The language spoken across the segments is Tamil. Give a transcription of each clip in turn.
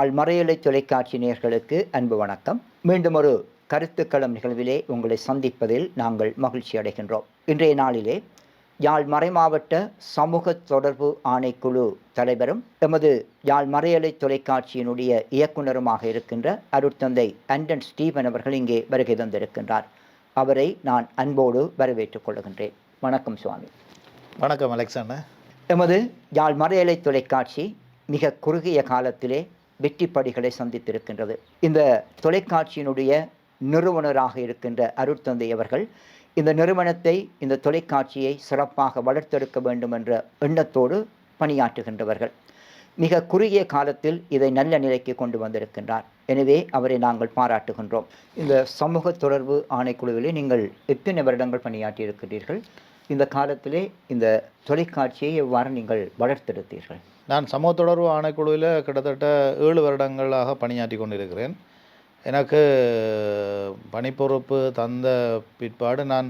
யாழ் மறையலை தொலைக்காட்சி நேயர்களுக்கு அன்பு வணக்கம். மீண்டும் ஒரு கருத்துக்களம் நிகழ்விலே உங்களை சந்திப்பதில் நாங்கள் மகிழ்ச்சி அடைகின்றோம். இன்றைய நாளிலே யாழ் மறைமாவட்ட சமூக தொடர்பு ஆணைக்குழு தலைவரும் எமது யாழ் மறையலை தொலைக்காட்சியினுடைய இயக்குனருமாக இருக்கின்ற அருட்தந்தை அண்டன் ஸ்டீவன் அவர்கள் இங்கே வருகை தந்திருக்கின்றார். அவரை நான் அன்போடு வரவேற்றுக் கொள்கின்றேன். வணக்கம் சுவாமி. வணக்கம் அலெக்சாண்டர் எமது யாழ் மறையலை தொலைக்காட்சி மிக குறுகிய காலத்திலே வெற்றி படிகளை சந்தித்திருக்கின்றது. இந்த தொலைக்காட்சியினுடைய நிறுவனராக இருக்கின்ற அருட்தந்தை அவர்கள் இந்த நிறுவனத்தை இந்த தொலைக்காட்சியை சிறப்பாக வளர்த்தெடுக்க வேண்டும் என்ற எண்ணத்தோடு பணியாற்றுகின்றவர்கள். மிக குறுகிய காலத்தில் இதை நல்ல நிலைக்கு கொண்டு வந்திருக்கின்றார். எனவே அவரை நாங்கள் பாராட்டுகின்றோம். இந்த சமூக தொடர்பு ஆணைக்குழுவிலே நீங்கள் எத்தனை வருடங்கள் பணியாற்றியிருக்கிறீர்கள்? இந்த காலத்திலே இந்த தொலைக்காட்சியை எவ்வாறு நீங்கள் வளர்த்தெடுத்தீர்கள்? நான் சமூக தொடர்பு ஆணைக்குழுவில் கிட்டத்தட்ட ஏழு வருடங்களாக பணியாற்றி கொண்டிருக்கிறேன். எனக்கு பணிப்பொறுப்பு தந்த பிற்பாடு நான்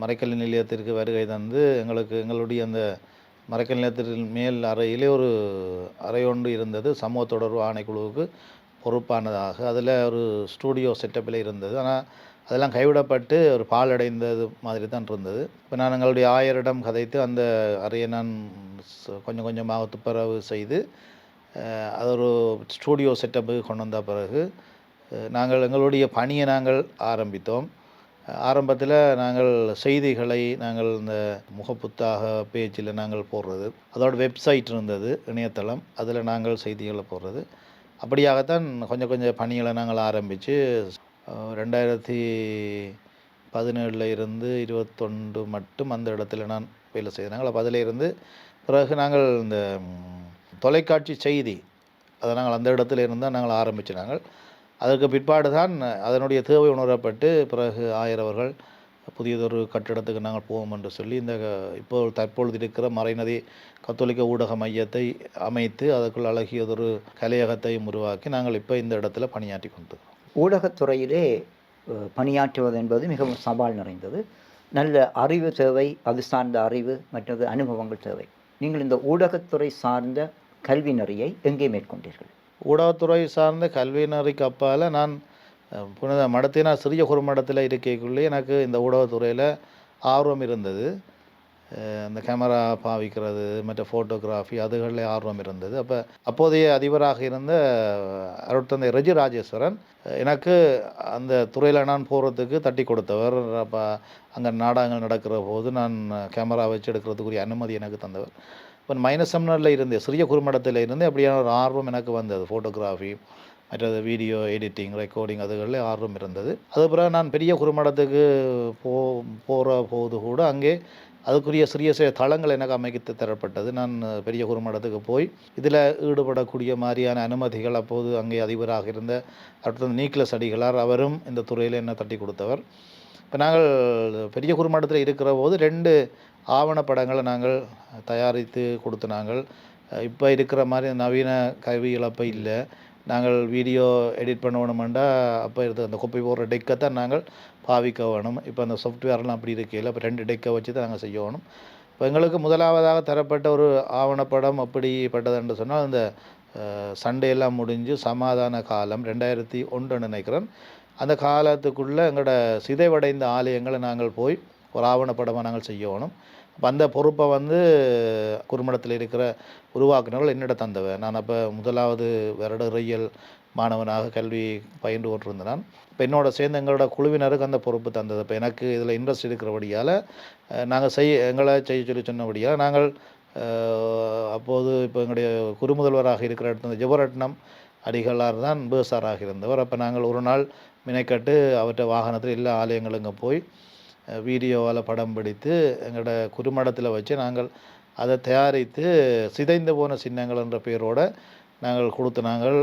மறைக்கல் நிலையத்திற்கு வருகை தந்து எங்களுக்கு எங்களுடைய அந்த மறைக்கல் நிலையத்தின் மேல் அறையிலே ஒரு அறை ஒன்று இருந்தது. சமூக தொடர்பு ஆணைக்குழுவுக்கு பொறுப்பானதாக. அதில் ஒரு ஸ்டூடியோ செட்டப்பில் இருந்தது. ஆனால் அதெல்லாம் கைவிடப்பட்டு ஒரு பாலடைந்தது மாதிரி தான் இருந்தது. இப்போ நான் எங்களுடைய ஆயரிடம் கதைத்து அந்த அறையை நான் கொஞ்சம் கொஞ்சமாக துப்புரவு செய்து அது ஒரு ஸ்டூடியோ செட்டப்புக்கு கொண்டு வந்த பிறகு நாங்கள் எங்களுடைய பணியை நாங்கள் ஆரம்பித்தோம். ஆரம்பத்தில் நாங்கள் செய்திகளை நாங்கள் இந்த முகப்புத்தாக பேஜில் நாங்கள் போடுறது அதோட வெப்சைட் இருந்தது இணையதளம் அதில் நாங்கள் செய்திகளை போடுறது. அப்படியாகத்தான் கொஞ்சம் கொஞ்சம் பணிகளை நாங்கள் ஆரம்பித்து ரெண்டாயிரத்தி பதினேழில் இருந்து இருபத்தொண்டு மட்டும் அந்த இடத்துல நான் வேலை செய்தேன். அப்போ அதில் இருந்து பிறகு நாங்கள் இந்த தொலைக்காட்சி செய்தி அதை நாங்கள் அந்த இடத்துல இருந்து தான் நாங்கள் ஆரம்பித்து நாங்கள் அதற்கு பிற்பாடு தான் அதனுடைய தேவை உணரப்பட்டு பிறகு ஆயிரவர்கள் புதியதொரு கட்டிடத்துக்கு நாங்கள் போவோம் என்று சொல்லி இந்த இப்போ தற்பொழுது இருக்கிற மறைநதி கத்தோலிக்க ஊடக மையத்தை அமைத்து அதற்குள் அழகியதொரு கலையகத்தையும் உருவாக்கி நாங்கள் இப்போ இந்த இடத்துல பணியாற்றி கொண்டு ஊடகத்துறையிலே பணியாற்றுவது என்பது மிகவும் சவால் நிறைந்தது. நல்ல அறிவு தேவை அது சார்ந்த அறிவு மற்றது அனுபவங்கள் தேவை. நீங்கள் இந்த ஊடகத்துறை சார்ந்த கல்வி நெறியை எங்கே மேற்கொண்டீர்கள்? ஊடகத்துறை சார்ந்த கல்வியினருக்கு அப்பால் நான் புனித மடத்தினா சிறிய குறுமடத்தில் இருக்கைக்குள்ளே எனக்கு இந்த ஊடகத்துறையில் ஆர்வம் இருந்தது. அந்த கேமரா பாவிக்கிறது மற்ற ஃபோட்டோகிராஃபி அதுகளில் ஆர்வம் இருந்தது. அப்போ அப்போதைய அதிபராக இருந்த அருட்தந்தை ரெஜி ராஜேஸ்வரன் எனக்கு அந்த துறையில் நான் போகிறதுக்கு தட்டி கொடுத்தவர். அப்போ அங்கே நாடகங்கள் நடக்கிற போது நான் கேமரா வச்சு எடுக்கிறதுக்குரிய அனுமதி எனக்கு தந்தவர். இப்போ மைனஸ் செமினரில் இருந்து சிறிய குறுமடத்தில் இருந்து அப்படியான ஒரு ஆர்வம் எனக்கு வந்தது. ஃபோட்டோகிராஃபி மற்றது வீடியோ எடிட்டிங் ரெக்கார்டிங் அதுகளில் ஆர்வம் இருந்தது. அது பிறகு நான் பெரிய குறுமடத்துக்கு போ போகிற போது கூட அங்கே அதுக்குரிய சிறிய சிறிய தளங்கள் எனக்கு அமைத்து தரப்பட்டது. நான் பெரிய குறுமடத்துக்கு போய் இதில் ஈடுபடக்கூடிய மாதிரியான அனுமதிகள் அப்போது அங்கே அதிபராக இருந்த அடுத்தது நீக்லஸ் அடிகளார் அவரும் இந்த துறையில் என்ன தட்டி கொடுத்தவர். இப்போ நாங்கள் பெரிய குறுமடத்தில் இருக்கிற போது ரெண்டு ஆவணப்படங்களை நாங்கள் தயாரித்து கொடுத்து நாங்கள் இப்போ இருக்கிற மாதிரி நவீன கல்வி இழப்பு இல்லை. நாங்கள் வீடியோ எடிட் பண்ண வேணுமெண்டா அப்போ இருந்த அந்த குப்பை போடுற டெக்கை தான் நாங்கள் பாவிக்க வேணும். இப்போ அந்த சாஃப்ட்வேர்லாம் அப்படி இருக்கையில் இப்போ ரெண்டு டெக்கை வச்சு தான் நாங்கள் செய்யணும். இப்போ எங்களுக்கு முதலாவதாக தரப்பட்ட ஒரு ஆவணப்படம் அப்படிப்பட்டது என்று சொன்னால் அந்த சண்டையெல்லாம் முடிஞ்சு சமாதான காலம் ரெண்டாயிரத்தி ஒன்று நினைக்கிறேன். அந்த காலத்துக்குள்ளே எங்களோட சிதைவடைந்த ஆலயங்களை நாங்கள் போய் ஒரு ஆவணப்படமாக நாங்கள் செய்யணும். அந்த பொறுப்பை வந்து குறுமடத்தில் இருக்கிற உருவாக்குனவர்கள் என்னிட தந்தவன் நான் அப்போ முதலாவது வருடறியல் மாணவனாக கல்வி பயின்று கொண்டிருந்தேன். நான் இப்போ என்னோட சேர்ந்து எங்களோட குழுவினருக்கு அந்த பொறுப்பு தந்தது. இப்போ எனக்கு இதில் இன்ட்ரெஸ்ட் இருக்கிறபடியால் நாங்கள் செய்ய எங்களை செய்ய சொல்லி சொன்னபடியால் நாங்கள் அப்போது இப்போ எங்களுடைய குறுமுதல்வராக இருக்கிற இடத்துல ஜெவரட்னம் அடிகளார் தான் பேசாராக இருந்தவர். அப்போ நாங்கள் ஒரு நாள் மினைக்கட்டு அவற்றை வாகனத்தில் எல்லா ஆலயங்களுங்க போய் வீடியோவால் படம் பிடித்து எங்களோட குறுமடத்தில் வச்சு நாங்கள் அதை தயாரித்து சிதைந்து போன சின்னங்கள் என்ற பெயரோடு நாங்கள் கொடுத்து நாங்கள்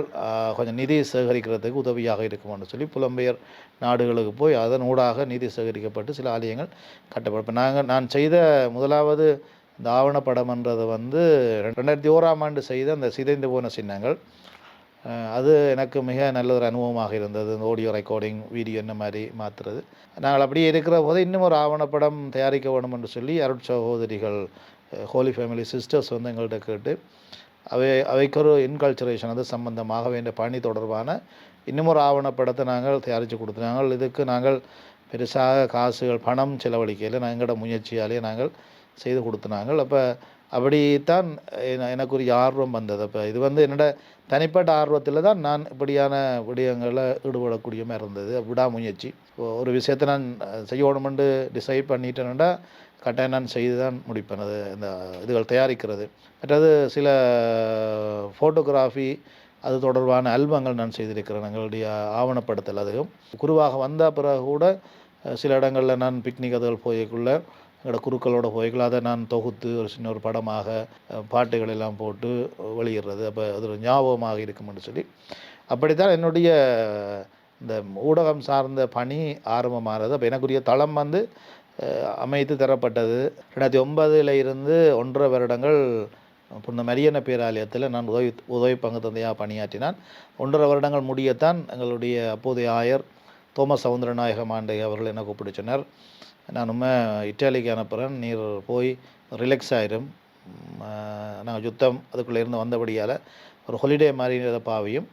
கொஞ்சம் நிதி சேகரிக்கிறதுக்கு உதவியாக இருக்கும்னு சொல்லி புலம்பெயர் நாடுகளுக்கு போய் அதன் ஊடாக நிதி சேகரிக்கப்பட்டு சில ஆலயங்கள் கட்டப்படும். இப்போ நாங்கள் நான் செய்த முதலாவது இந்த ஆவணப்படம்ன்றது வந்து ரெண்டாயிரத்தி ஓராம் ஆண்டு செய்த அந்த சிதைந்து போன சின்னங்கள். அது எனக்கு மிக நல்ல ஒரு அனுபவமாக இருந்தது. இந்த ஆடியோ ரெக்கார்டிங் வீடியோ என்ன மாதிரி மாற்றுறது நாங்கள் அப்படியே இருக்கிற போது இன்னும் ஒரு ஆவணப்படம் தயாரிக்க வேணும் என்று சொல்லி அருட் சகோதரிகள் ஹோலி ஃபேமிலி சிஸ்டர்ஸ் வந்து எங்கள்கிட்ட கேட்டு அவை அவைக்கொரு இன்கல்ச்சரேஷன் அது சம்பந்தமாக வேண்டிய பணி தொடர்பான இன்னும் ஒரு ஆவணப்படத்தை நாங்கள் தயாரித்து கொடுத்தோம். நாங்கள் இதுக்கு நாங்கள் பெருசாக காசுகள் பணம் செலவழிக்கையில் எங்களோட முயற்சியாலேயே நாங்கள் செய்து கொடுத்தனாங்கள் அப்போ அப்படித்தான் எனக்கு ஒரு ஆர்வம் வந்தது. அப்போ இது வந்து என்னோட தனிப்பட்ட ஆர்வத்தில் தான் நான் இப்படியான விடயங்களில் ஈடுபடக்கூடியமாக இருந்தது. விடாமுயற்சி. ஒரு விஷயத்தை நான் அஹ், செய்யணுமென்று டிசைட் பண்ணிட்டேன்னா கட்டாயம் நான் செய்து தான் முடிப்பேன் அது இந்த இதுகள் தயாரிக்கிறது. மற்றது சில ஃபோட்டோகிராஃபி அது தொடர்பான ஆல்பங்கள் நான் செய்திருக்கிறேன். எங்களுடைய ஆவணப்படுத்தல் அதுவும். குருவாக வந்த பிறகு கூட சில இடங்களில் நான் பிக்னிக் அதுகள் போய்க்குள்ள எங்களோட குருக்களோட போய்க்குள்ள அதை நான் தொகுத்து ஒரு சின்ன ஒரு படமாக பாட்டுகள் எல்லாம் போட்டு வெளியிடுறது. அப்போ அது ஒரு ஞாபகமாக இருக்கும்னு சொல்லி. அப்படித்தான் என்னுடைய இந்த ஊடகம் சார்ந்த பணி ஆரம்பமானது. அப்போ எனக்குரிய தளம் வந்து அமைத்து தரப்பட்டது. ரெண்டாயிரத்தி ஒன்பதுல இருந்து ஒன்றரை வருடங்கள் புன்ன மரியன பேராலயத்தில் நான் உதவி உதவி பங்கு தந்தையாக பணியாற்றினான். ஒன்றரை வருடங்கள் முடியத்தான் எங்களுடைய அப்போதைய ஆயர் தோமஸ் சவுந்தரநாயகம் ஆண்டை அவர்கள் என்ன கூப்பிட்டு சொன்னார். நான் உண்மை இட்டாலிக்கு அனுப்புகிறேன் நீர் போய் ரிலாக்ஸ் ஆயிரும். நாங்கள் யுத்தம் அதுக்குள்ளே இருந்து வந்தபடியால் ஒரு ஹொலிடே மாதிரி இதை பாவியும்.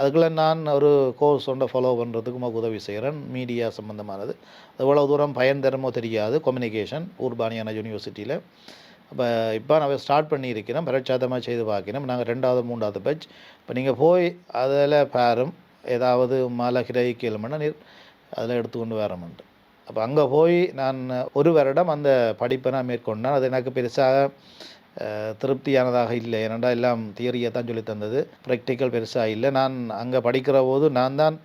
அதுக்குள்ளே நான் ஒரு கோர்ஸ் ஒன்றை ஃபாலோ பண்ணுறதுக்கு உமக்கு உதவி செய்கிறேன். மீடியா சம்மந்தமானது எவ்வளோ தூரம் பயன் தரமோ தெரியாது. கம்யூனிகேஷன் ஊர்பானியான யூனிவர்சிட்டியில் அப்போ இப்போ நான் ஸ்டார்ட் பண்ணியிருக்கிறேன். பரட்சாதமாக செய்து பார்க்கணும் நாங்கள் ரெண்டாவது மூன்றாவது பேட்ச் இப்போ நீங்கள் போய் அதில் பாரும். ஏதாவது மலை கிரை நீர் அதில் எடுத்துக்கொண்டு வரமுண்டு அப்போ அங்கே போய் நான் ஒரு வருடம் அந்த படிப்பை நான் மேற்கொண்டேன். அது எனக்கு பெருசாக திருப்தியானதாக இல்லை. ஏனென்றால் எல்லாம் தியரியை தான் சொல்லி தந்தது. ப்ராக்டிக்கல் பெருசாக இல்லை. நான் அங்கே படிக்கிற போது நான் தான்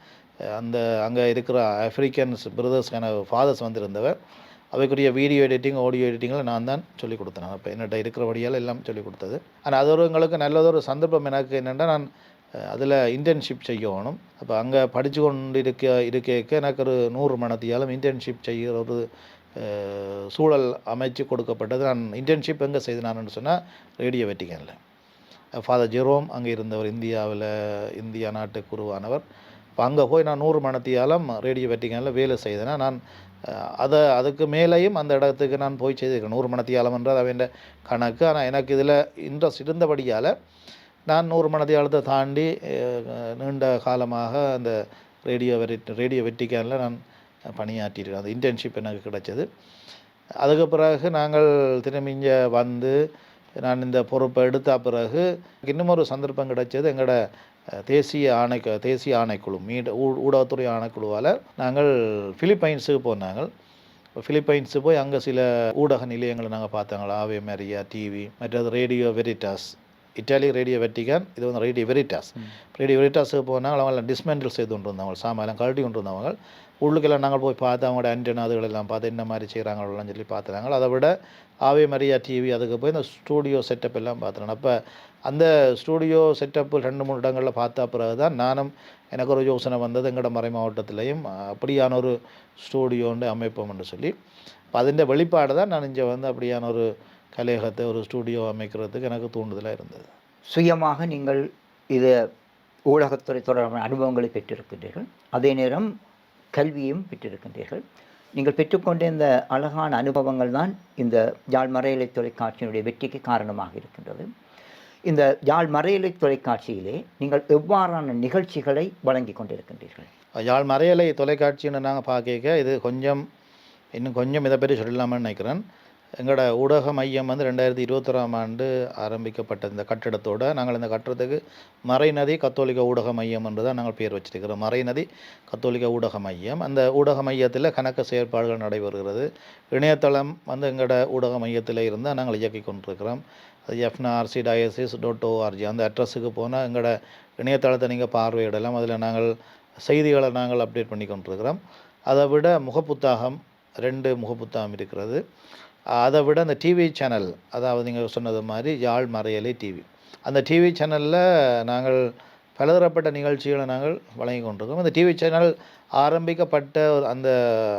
அந்த அங்கே இருக்கிற ஆஃப்ரிக்கன்ஸ் பிரதர்ஸ்க்கான ஃபாதர்ஸ் வந்திருந்தவர். அவைக்குரிய வீடியோ எடிட்டிங் ஆடியோ எடிட்டிங்கில் நான் தான் சொல்லிக் கொடுத்தேன். அப்போ என்னட்ட இருக்கிறபடியால் எல்லாம் சொல்லிக் கொடுத்தது. ஆனால் அது ஒரு எங்களுக்கு நல்லதொரு சந்தர்ப்பம். எனக்கு என்னென்னா நான் அதில் இன்டர்ன்ஷிப் செய்யணும். அப்போ அங்கே படித்து கொண்டு இருக்க இருக்க எனக்கு ஒரு நூறு மணத்தியாலும் இன்டர்ன்ஷிப் செய்கிற ஒரு சூழல் அமைச்சு கொடுக்கப்பட்டது. நான் இன்டர்ன்ஷிப் எங்கே செய்தனான்னு சொன்னால் ரேடியோ வெட்டிக்கனில் ஃபாதர் ஜெரோம் அங்கே இருந்தவர் இந்தியாவில் இந்தியா நாட்டுக்கு உருவானவர் இப்போ அங்கே போய் நான் நூறு மணத்தியாலம் ரேடியோ வெட்டிங்கனில் வேலை செய்தேன்னா நான் அதை அதுக்கு மேலேயும் அந்த இடத்துக்கு நான் போய் செய்திருக்கேன். நூறு மணத்தியாலம் என்றால் அவன் கணக்கு. ஆனால் எனக்கு இதில் இன்ட்ரெஸ்ட் இருந்தபடியால் நான் நூறு மணத்தியாலத்தை தாண்டி நீண்ட காலமாக அந்த ரேடியோ வெரி ரேடியோ வெட்டிக்கானில் நான் பணியாற்றியிருக்கேன். அந்த இன்டர்ன்ஷிப் எனக்கு கிடைச்சது. அதுக்கு பிறகு நாங்கள் திரும்பிங்க வந்து நான் இந்த பொறுப்பை எடுத்த பிறகு இன்னும் ஒரு சந்தர்ப்பம் கிடைச்சது. எங்களோட தேசிய ஆணை தேசிய ஆணைக்குழு மீட ஊ- ஊடகத்துறை ஆணைக்குழுவால் நாங்கள் பிலிப்பைன்ஸுக்கு போனாங்க இப்போ பிலிப்பைன்ஸு போய் அங்கே சில ஊடக நிலையங்களை நாங்கள் பார்த்தாங்களா ஆவே மேரியா டிவி மற்றது radio Veritas Italy radio Vatican இது வந்து ரேடியோ வெரிட்டாஸ் ரேடியோ வெரிட்டாஸுக்கு போனாங்க அவங்க டிஸ்மெண்டில் செய்து கொண்டு வந்தவங்க சாமான் கழட்டி கொண்டு வந்தவங்க. உள்ளுக்கெல்லாம் நாங்கள் போய் பார்த்து அவங்களோட ஆண்டனா அதுகள் எல்லாம் பார்த்து என்ன மாதிரி செய்கிறாங்களெல்லாம் சொல்லி பார்த்துறாங்க அதை விட ஆவே மரியா டிவி அதுக்கு போய் இந்த ஸ்டூடியோ செட்டப் எல்லாம் பார்த்துறேன் அப்போ அந்த ஸ்டூடியோ செட்டப்பு ரெண்டு மூணு இடங்களில் பார்த்த பிறகு தான் நானும் எனக்கு ஒரு யோசனை வந்தது எங்களோட மறை மாவட்டத்திலையும் அப்படியான ஒரு ஸ்டூடியோண்டு அமைப்போம்னு சொல்லி. இப்போ அதிൻ്റെ வெளிப்பாடு தான் நான் இங்கே வந்து அப்படியான ஒரு கலையகத்தை ஒரு ஸ்டூடியோ அமைக்கிறதுக்கு எனக்கு தூண்டுதலாக இருந்தது. சுயமாக நீங்கள் இது ஊடகத்துறை தொடர்பான அனுபவங்களை பெற்றிருக்கின்றீர்கள். அதே நேரம் கல்வியும் பெற்றிருக்கின்றீர்கள். நீங்கள் பெற்றுக்கொண்ட இந்த அழகான அனுபவங்கள் தான் இந்த யாழ் மறையலை தொலைக்காட்சியினுடைய வெற்றிக்கு காரணமாக இருக்கின்றது. இந்த யாழ் மறையலை தொலைக்காட்சியிலே நீங்கள் எவ்வாறான நிகழ்ச்சிகளை வழங்கி கொண்டிருக்கின்றீர்கள்? யாழ் மறையலை தொலைக்காட்சின்னு நாங்கள் பார்க்க இது கொஞ்சம் இன்னும் கொஞ்சம் இதை பற்றி சொல்லலாமான்னு நினைக்கிறேன். எங்களோட ஊடக மையம் வந்து ரெண்டாயிரத்தி இருபத்தொராம் ஆண்டு ஆரம்பிக்கப்பட்ட இந்த கட்டிடத்தோட நாங்கள் இந்த கட்டிடத்துக்கு மறைநதி கத்தோலிக்க ஊடக மையம் என்று தான் நாங்கள் பேர் வச்சிருக்கிறோம். மறைநதி கத்தோலிக்க ஊடக மையம். அந்த ஊடக மையத்தில் கணக்கு செயற்பாடுகள் நடைபெறுகிறது. இணையதளம் வந்து எங்களோட ஊடக மையத்தில் இருந்தால் நாங்கள் இயக்கி கொண்டிருக்கிறோம். அது எஃப்னார்சி டயசிஸ் டாட் ஓஆர்ஜி அந்த அட்ரஸுக்கு போனால் எங்களோட இணையதளத்தை நீங்கள் பார்வையிடலாம். அதில் நாங்கள் செய்திகளை நாங்கள் அப்டேட் பண்ணி கொண்டிருக்கிறோம். அதை விட முகப்புத்தகம் ரெண்டு முகப்புத்தகம் இருக்கிறது. அதை விட அந்த டிவி சேனல் அதாவது நீங்கள் சொன்னது மாதிரி யாழ் மறையலை டிவி அந்த டிவி சேனலில் நாங்கள் பலதரப்பட்ட நிகழ்ச்சிகளை நாங்கள் வழங்கி கொண்டிருக்கோம் அந்த டிவி சேனல் ஆரம்பிக்கப்பட்ட ஒரு அந்த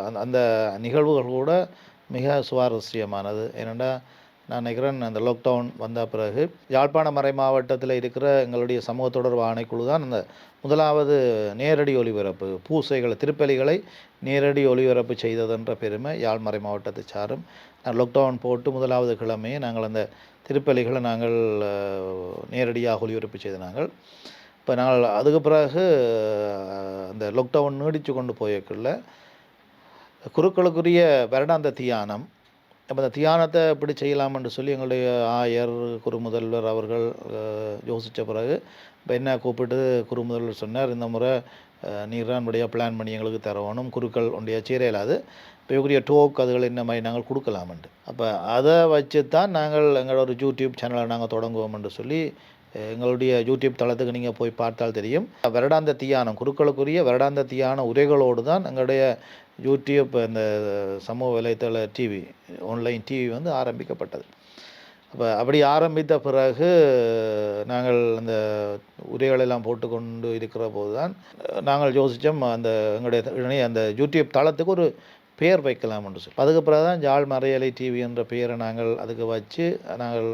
அந்த- அந்த நிகழ்வுகள் கூட மிக சுவாரஸ்யமானது. ஏனென்றால் நான் நினைக்கிறேன் அந்த லாக்டவுன் வந்த பிறகு யாழ்ப்பாண மறை மாவட்டத்தில் இருக்கிற எங்களுடைய சமூக தொடர்பு ஆணைக்குழு தான் அந்த முதலாவது நேரடி ஒளிபரப்பு பூசைகளை திருப்பலிகளை நேரடி ஒளிபரப்பு செய்ததென்ற பெருமை யாழ் மறை மாவட்டத்தை சாரும். லாக்டவுன் போட்டு முதலாவது கிழமையே நாங்கள் அந்த திருப்பலிகளை நாங்கள் நேரடியாக ஒளிபரப்பு செய்த நாங்கள். இப்போ நாங்கள் அதுக்கு பிறகு அந்த லாக்டவுன் நீடித்து கொண்டு போயக்குள்ள குருக்களுக்குரிய வருடாந்த தியானம் அப்போ அந்த தியானத்தை எப்படி செய்யலாம்னு சொல்லி எங்களுடைய ஆயர் குருமுதல்வர் அவர்கள் யோசித்த பிறகு இப்போ என்ன கூப்பிட்டு குருமுதல்வர் சொன்னார் இந்த முறை அஹ், உடைய பிளான் பண்ணி எங்களுக்கு தரணும் குருக்கள் உடைய சீரையிலாது இப்போ இவருடைய டோக் அதுகள் இந்த மாதிரி நாங்கள் கொடுக்கலாமன்ட்டு அப்போ அதை வச்சு தான் நாங்கள் எங்களோட ஒரு யூடியூப் சேனலை நாங்கள் தொடங்குவோம்னு சொல்லி எங்களுடைய யூடியூப் தளத்துக்கு நீங்கள் போய் பார்த்தால் தெரியும். வருடாந்த தியானம் குருக்களுக்குரிய வருடாந்த தியான உரைகளோடு தான் எங்களுடைய யூடியூப் இந்த சமூக வலைத்தள டிவி ஆன்லைன் டிவி வந்து ஆரம்பிக்கப்பட்டது. அப்போ அப்படி ஆரம்பித்த பிறகு நாங்கள் அந்த உரைகளெல்லாம் போட்டுக்கொண்டு இருக்கிற போது தான் நாங்கள் யோசித்தோம் அந்த எங்களுடைய இணைய அந்த யூடியூப் தளத்துக்கு ஒரு பெயர் வைக்கலாம் என்று சொல்லி. அதுக்கு பிறகு தான் ஜாழ் மறையலை டிவி என்ற பெயரை நாங்கள் அதுக்கு வச்சு நாங்கள்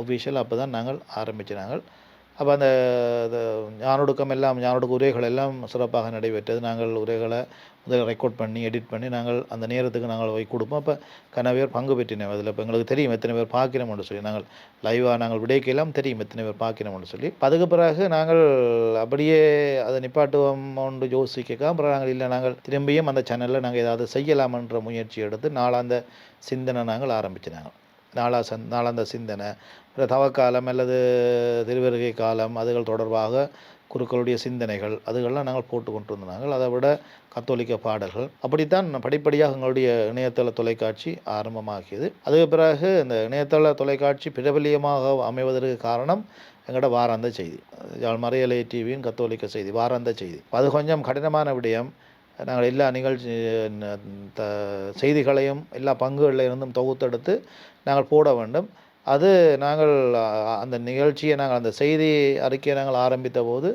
ஒஃபிஷியல் அப்போ தான் நாங்கள் ஆரம்பிச்சினாங்கள் அப்போ அந்த அந்த ஞானொடுக்கம் எல்லாம் ஞானொடுக்க உரைகள் எல்லாம் சிறப்பாக நடைபெற்றது. நாங்கள் உரைகளை முதல்ல ரெக்கார்ட் பண்ணி எடிட் பண்ணி நாங்கள் அந்த நேரத்துக்கு நாங்கள் போய் கொடுப்போம். அப்போ கன பேர் பங்கு பெற்றினோம் அதில் இப்போ எங்களுக்கு தெரியும் எத்தனை பேர் பார்க்கிறோம்னு சொல்லி. நாங்கள் லைவாக நாங்கள் விடைக்கெல்லாம் தெரியும் எத்தனை பேர் பார்க்கிறோம்னு சொல்லி. அதுக்கு பிறகு நாங்கள் அப்படியே அதை நிப்பாட்டுவோம் ஒன்று யோசிக்க அப்புறம் நாங்கள் இல்லை நாங்கள் திரும்பியும் அந்த சேனலில் நாங்கள் ஏதாவது செய்யலாமன்ற முயற்சி எடுத்து நாளாந்த சிந்தனை நாங்கள் ஆரம்பிச்சினாங்க நாளா சந் நாளாந்த சிந்தனை தவக்காலம் அல்லது திருவருகை காலம் அதுகள் தொடர்பாக குருக்களுடைய சிந்தனைகள் அதுகள்லாம் நாங்கள் போட்டு கொண்டு இருந்தாங்க அதை விட கத்தோலிக்க பாடல்கள். அப்படித்தான் படிப்படியாக எங்களுடைய இணையதள தொலைக்காட்சி ஆரம்பமாகியது. அதுக்கு பிறகு இந்த இணையதள தொலைக்காட்சி பிரபலியமாக அமைவதற்கு காரணம் எங்களோட வாராந்த செய்தி. மறையலை டிவியின் கத்தோலிக்க செய்தி வாராந்த செய்தி. அது கொஞ்சம் கடினமான விடயம். நாங்கள் எல்லா நிகழ்ச்சி த செய்திகளையும் எல்லா பங்குகளில் இருந்தும் தொகுத்தெடுத்து நாங்கள் போட வேண்டும். அது நாங்கள் அந்த நிகழ்ச்சியை நாங்கள் அந்த செய்தி அறிக்கையை நாங்கள் ஆரம்பித்த போது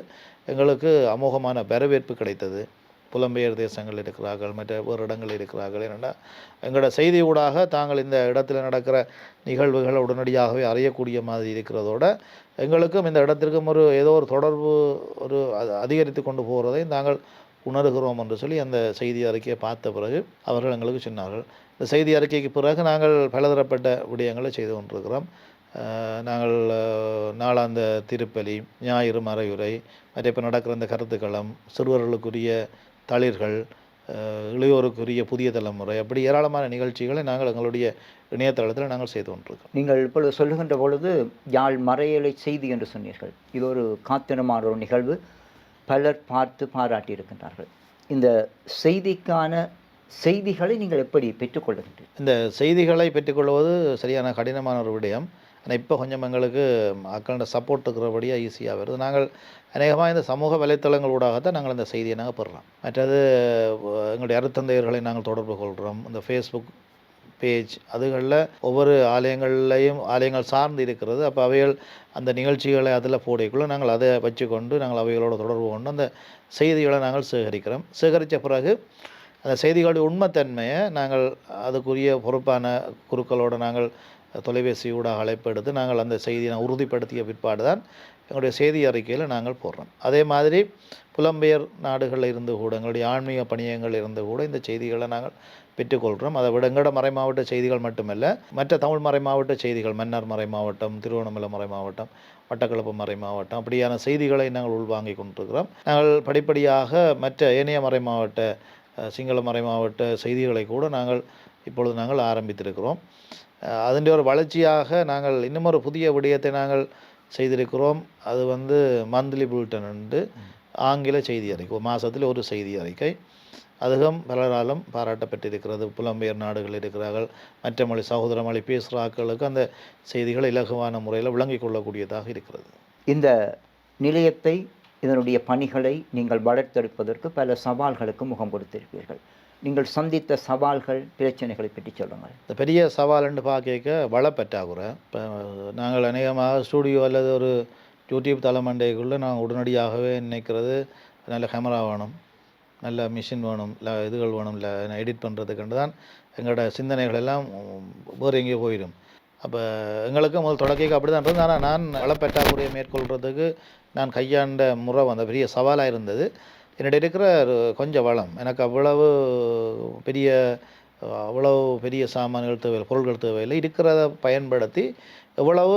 எங்களுக்கு அமோகமான வரவேற்பு கிடைத்தது. புலம்பெயர் தேசங்கள் இருக்கிறார்கள் மற்ற வேறு இடங்கள் இருக்கிறார்கள் ஏனென்றால் எங்களோட செய்தி ஊடாக தாங்கள் இந்த இடத்தில் நடக்கிற நிகழ்வுகளை உடனடியாகவே அறியக்கூடிய மாதிரி இருக்கிறதோட எங்களுக்கும் இந்த இடத்திற்கும் ஒரு ஏதோ ஒரு தொடர்பு ஒரு அ- அதிகரித்து கொண்டு போகிறதை நாங்கள் உணர்கிறோம் என்று சொல்லி அந்த செய்தி அறிக்கையை பார்த்த பிறகு அவர்கள் எங்களுக்கு சொன்னார்கள். செய்தி அறிக்கைக்கு பிறகு நாங்கள் பலதரப்பட்ட விடயங்களை செய்து கொண்டிருக்கிறோம். நாங்கள் நாளாந்த திருப்பலி ஞாயிறு மறையுரை மற்ற இப்போ நடக்கிற இந்த கருத்துக்களம் சிறுவர்களுக்குரிய தளிர்கள் இளையோருக்குரிய புதிய தலைமுறை அப்படி ஏராளமான நிகழ்ச்சிகளை நாங்கள் எங்களுடைய இணையதளத்தில் நாங்கள் செய்து கொண்டிருக்கோம் நீங்கள் இப்பொழுது சொல்லுகின்ற பொழுது யாழ் மறையலை செய்தி என்று சொன்னீர்கள். இது ஒரு காத்திரமான ஒரு நிகழ்வு. பலர் பார்த்து பாராட்டியிருக்கின்றார்கள். இந்த செய்திக்கான செய்திகளை நீங்கள் எப்படி பெற்றுக்கொள்ளுகின்றீர்கள் இந்த செய்திகளை பெற்றுக்கொள்வது சரியான கடினமான ஒரு விடயம். ஆனால் இப்போ கொஞ்சம் எங்களுக்கு மக்களோட சப்போர்ட் இருக்கிறபடியாக ஈஸியாக வருது. நாங்கள் அநேகமாக இந்த சமூக வலைத்தளங்கள் ஊடாகத்தான் நாங்கள் இந்த செய்தியை நாங்கள் பெறுறோம் மற்றது எங்களுடைய அருத்தந்தையர்களை நாங்கள் தொடர்பு கொள்கிறோம் இந்த ஃபேஸ்புக் பேஜ் அதுகளில் ஒவ்வொரு ஆலயங்கள்லையும் ஆலயங்கள் சார்ந்து இருக்கிறது. அப்போ அவைகள் அந்த நிகழ்ச்சிகளை அதில் போடைக்குள்ள நாங்கள் அதை வச்சுக்கொண்டு நாங்கள் அவைகளோட தொடர்பு கொண்டு அந்த செய்திகளை நாங்கள் சேகரிக்கிறோம். சேகரித்த பிறகு அந்த செய்திகளுடைய உண்மைத்தன்மையை நாங்கள் அதுக்குரிய பொறுப்பான குருக்களோடு நாங்கள் தொலைபேசி ஊடாக அழைப்பு எடுத்து நாங்கள் அந்த செய்தியை உறுதிப்படுத்திய பிற்பாடு தான் எங்களுடைய செய்தி அறிக்கையில் நாங்கள் போடுறோம். அதே மாதிரி புலம்பெயர் நாடுகளில் இருந்து கூட எங்களுடைய ஆன்மீக பணியங்கள் இருந்து கூட இந்த செய்திகளை நாங்கள் பெற்றுக்கொள்கிறோம் அதை விட எங்களோட மறை மாவட்ட செய்திகள் மட்டுமல்ல மற்ற தமிழ் மறை மாவட்ட செய்திகள் மன்னார் மறை மாவட்டம் திருவண்ணாமலை மறை மாவட்டம் வட்டக்கிழப்பு மறை மாவட்டம் அப்படியான செய்திகளை நாங்கள் உள்வாங்கிக் கொண்டிருக்கிறோம். நாங்கள் படிப்படியாக மற்ற ஏனைய மறை மாவட்ட சிங்கள மறை மாவட்ட செய்திகளை கூட நாங்கள் இப்பொழுது நாங்கள் ஆரம்பித்திருக்கிறோம். அதன் அதனுடைய ஒரு வளர்ச்சியாக நாங்கள் இன்னும் ஒரு புதிய விடயத்தை நாங்கள் செய்திருக்கிறோம். அது வந்து மந்த்லி புல்டன் உண்டு. ஆங்கில செய்தி அறிக்கை மாதத்தில் ஒரு செய்தி அறிக்கை. அதுவும் பலராலும் பாராட்டப்பட்டிருக்கிறது. புலம்பெயர் நாடுகள் இருக்கிறார்கள். மற்ற மொழி சகோதர மொழி பேசுகிறாக்களுக்கு அந்த செய்திகள் இலகுவான முறையில் விளங்கிக் கொள்ளக்கூடியதாக இருக்கிறது. இந்த நிலையத்தை இதனுடைய பணிகளை நீங்கள் வளர்த்தெடுப்பதற்கு பல சவால்களுக்கு முகம் கொடுத்திருப்பீர்கள். நீங்கள் சந்தித்த சவால்கள் பிரச்சனைகளை பற்றி சொல்லுங்கள். இந்த பெரிய சவால்னு பார்க்க வள பற்றாக்குறை இப்போ நாங்கள் அநேகமாக ஸ்டூடியோ அல்லது ஒரு யூடியூப் தலைமண்டைக்குள்ளே நான் உடனடியாகவே நினைக்கிறது நல்ல கேமரா வேணும் நல்ல மிஷின் வேணும் இல்லை இதுகள் வேணும் இல்லை எடிட் பண்ணுறதுக்குண்டு தான் எங்களோட சிந்தனைகள் எல்லாம் வேறு எங்கேயோ போயிடும். அப்போ எங்களுக்கு முதல் தொடக்கைக்கு அப்படி தான் இருந்தது. ஆனால் நான் வளப்பற்றாக்குறையை மேற்கொள்கிறதுக்கு நான் கையாண்ட முறை அந்த பெரிய சவாலாக இருந்தது. என்னிடம் இருக்கிற கொஞ்சம் வளம். எனக்கு அவ்வளவு பெரிய அவ்வளவு பெரிய சாமான்கள் தேவையில்லை பொருள்கள் தேவையில்லை. இருக்கிறத பயன்படுத்தி எவ்வளவு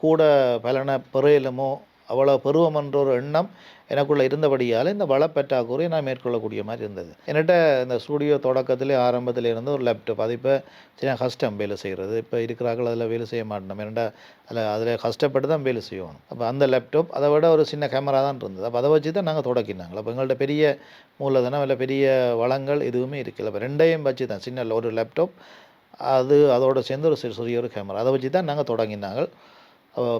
கூட பலனை பெறையிலுமோ அவ்வளோ பெறுவோம் என்ற ஒரு எண்ணம் எனக்குள்ளே இருந்தபடியால் இந்த வளப்பற்றாக்குறையை நான் மேற்கொள்ளக்கூடிய மாதிரி இருந்தது. என்கிட்ட இந்த ஸ்டூடியோ தொடக்கத்திலே ஆரம்பத்தில் இருந்து ஒரு லேப்டாப் அது இப்போ சின்ன கஷ்டம் வேலை செய்கிறது இப்போ இருக்கிறார்கள் அதில் வேலை செய்ய மாட்டோம் ஏன்னா அதில் அதில் கஷ்டப்பட்டு தான் வேலை செய்யணும் அப்போ அந்த லேப்டாப் அதை விட ஒரு சின்ன கேமரா தான் இருந்தது. அப்போ அதை வச்சு தான் நாங்கள் தொடக்கினாங்க. அப்போ எங்கள்கிட்ட பெரிய மூலதனம் இல்லை பெரிய வளங்கள் எதுவுமே இருக்கல. அப்போ ரெண்டையும் வச்சு தான் சின்ன ஒரு லேப்டாப் அது அதோட சேர்ந்து ஒரு சிறு சிறிய ஒரு கேமரா அதை வச்சு தான் நாங்கள் தொடங்கினாங்க.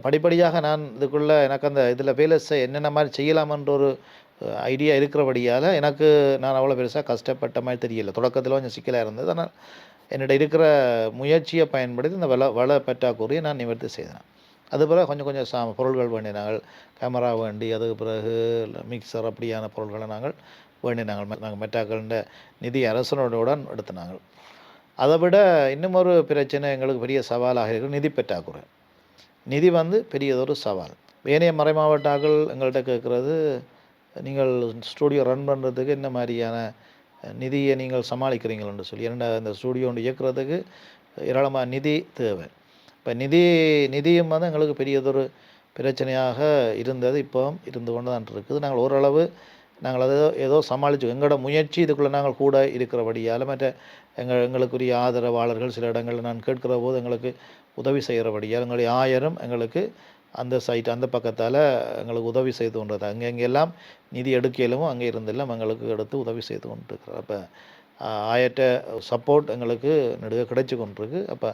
படிப்படியாக நான் இதுக்குள்ளே எனக்கு அந்த இதில் வேலை செய் என்னென்ன மாதிரி செய்யலாமன்ற ஒரு ஐடியா இருக்கிறபடியால் எனக்கு நான் அவ்வளோ பெருசாக கஷ்டப்பட்ட மாதிரி தெரியல. தொடக்கத்தில் கொஞ்சம் சிக்கலாக இருந்தது. ஆனால் என்னோட இருக்கிற முயற்சியை பயன்படுத்தி இந்த வள வள பற்றாக்குறையை நான் நிவர்த்தி செய்தேன். அது பிறகு கொஞ்சம் கொஞ்சம் சா பொருள்கள் வேண்டினாங்கள் கேமரா வேண்டி அதுக்கு பிறகு மிக்சர் அப்படியான பொருள்களை நாங்கள் வேண்டினாங்கள். நாங்கள் மெட்டாக்களின் நிதி அரசனோடுடன் எடுத்தினாங்கள். அதை விட இன்னும் ஒரு பிரச்சனை எங்களுக்கு பெரிய சவாலாக இருக்குது நிதி பற்றாக்குறை. நிதி வந்து பெரியதொரு சவால். ஏனைய மறைமாவட்டாக்கள் எங்கள்கிட்ட கேட்குறது நீங்கள் ஸ்டூடியோ ரன் பண்ணுறதுக்கு என்ன மாதிரியான நிதியை நீங்கள் சமாளிக்கிறீங்களன்னு சொல்லி ஏன்னா இந்த ஸ்டூடியோ ஒன்று இயக்கிறதுக்கு ஏராளமாக நிதி தேவை. இப்போ நிதி நிதியும் வந்து எங்களுக்கு பெரியதொரு பிரச்சனையாக இருந்தது இப்போ இருந்து கொண்டு தான் இருக்குது. நாங்கள் ஓரளவு நாங்கள் அதை ஏதோ சமாளிச்சு எங்களோட முயற்சி இதுக்குள்ளே நாங்கள் கூட இருக்கிறபடியால் மற்ற எங்கள் எங்களுக்குரிய ஆதரவாளர்கள் சில இடங்களில் நான் கேட்கிற போது எங்களுக்கு உதவி செய்கிறபடியால் எங்களுடைய ஆயரும் எங்களுக்கு அந்த சைட் அந்த பக்கத்தால் எங்களுக்கு உதவி செய்து கொண்டது. அங்கே எங்கெல்லாம் நிதி எடுக்கலும் அங்கே இருந்தெல்லாம் எங்களுக்கு எடுத்து உதவி செய்து கொண்டிருக்கிறார். அப்போ ஆயட்ட சப்போர்ட் எங்களுக்கு நெடுக கிடைச்சி கொண்டிருக்கு. அப்போ